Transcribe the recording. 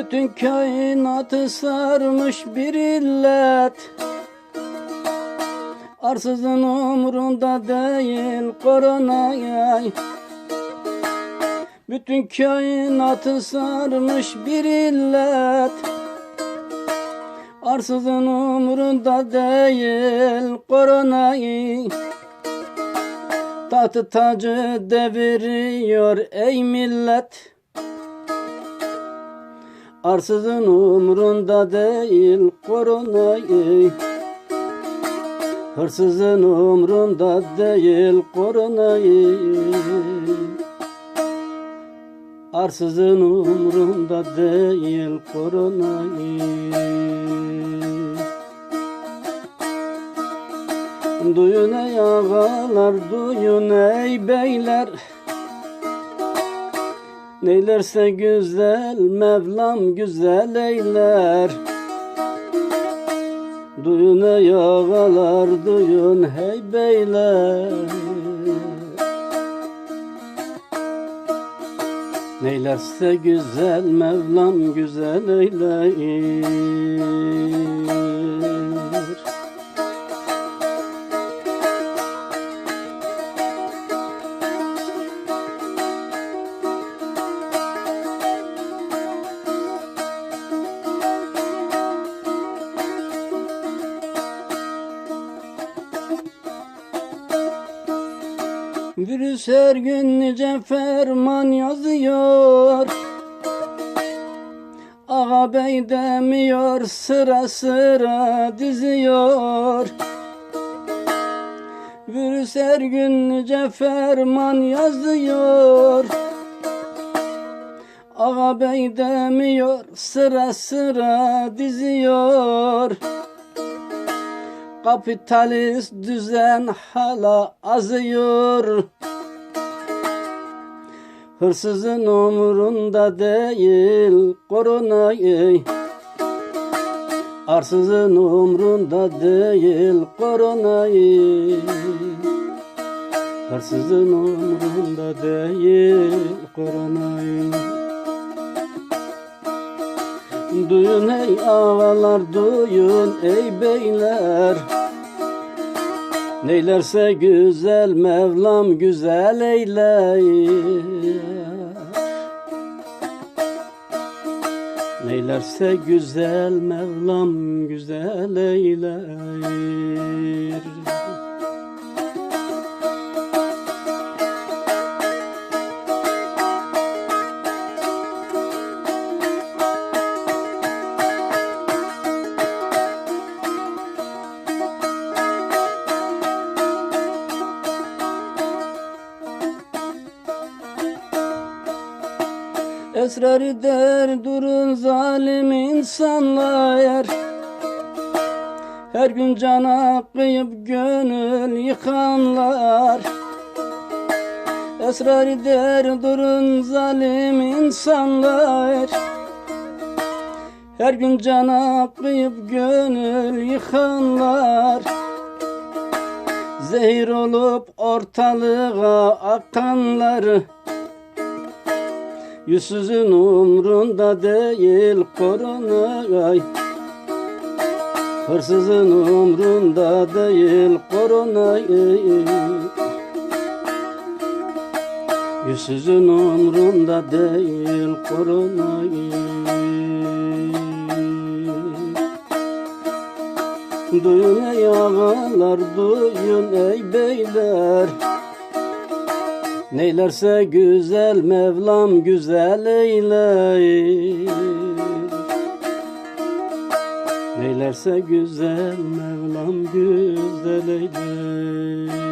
Bütün kainatı sarmış bir illet. Arsızın umrunda değil koronaya Bütün kainatı sarmış bir illet. Arsızın umrunda değil koronayı. Tahtı tacı deviriyor ey millet Arsızın umrunda değil koronayı Hırsızın umrunda değil koronayı Arsızın umrunda değil koronayı Duyun ey ağalar, duyun ey beyler Neylerse güzel, Mevlam güzel eyler. Duyun ey ağalar, duyun hey beyler. Neylerse güzel, Mevlam güzel eyler Virüs her gün nice ferman yazıyor. Ağa bey demiyor sıra sıra diziyor. Virüs her gün nice ferman yazıyor. Ağa bey demiyor sıra sıra diziyor Kapitalist düzen hala azıyor. Hırsızın umurunda değil koronayı Arsızın umrunda değil koronayı Hırsızın umrunda değil koronayı Duyun ey ağalar duyun ey beyler. Neylerse güzel Mevlam güzel eyler. Neylerse güzel Mevlam güzel eyler Esrar der durun zalim insanlar. Her gün cana kıyıp gönül yıkanlar. Esrar der durun zalim insanlar. Her gün cana kıyıp gönül yıkanlar. Zehir olup ortalığa akanlar Yüzsüzün umrunda değil koronay Hırsızın umrunda değil koronay Yüzsüzün umrunda değil koronay Duyun ey ağalar, duyun ey beyler Neylerse güzel Mevlam güzel eyler Neylerse güzel Mevlam güzel eyler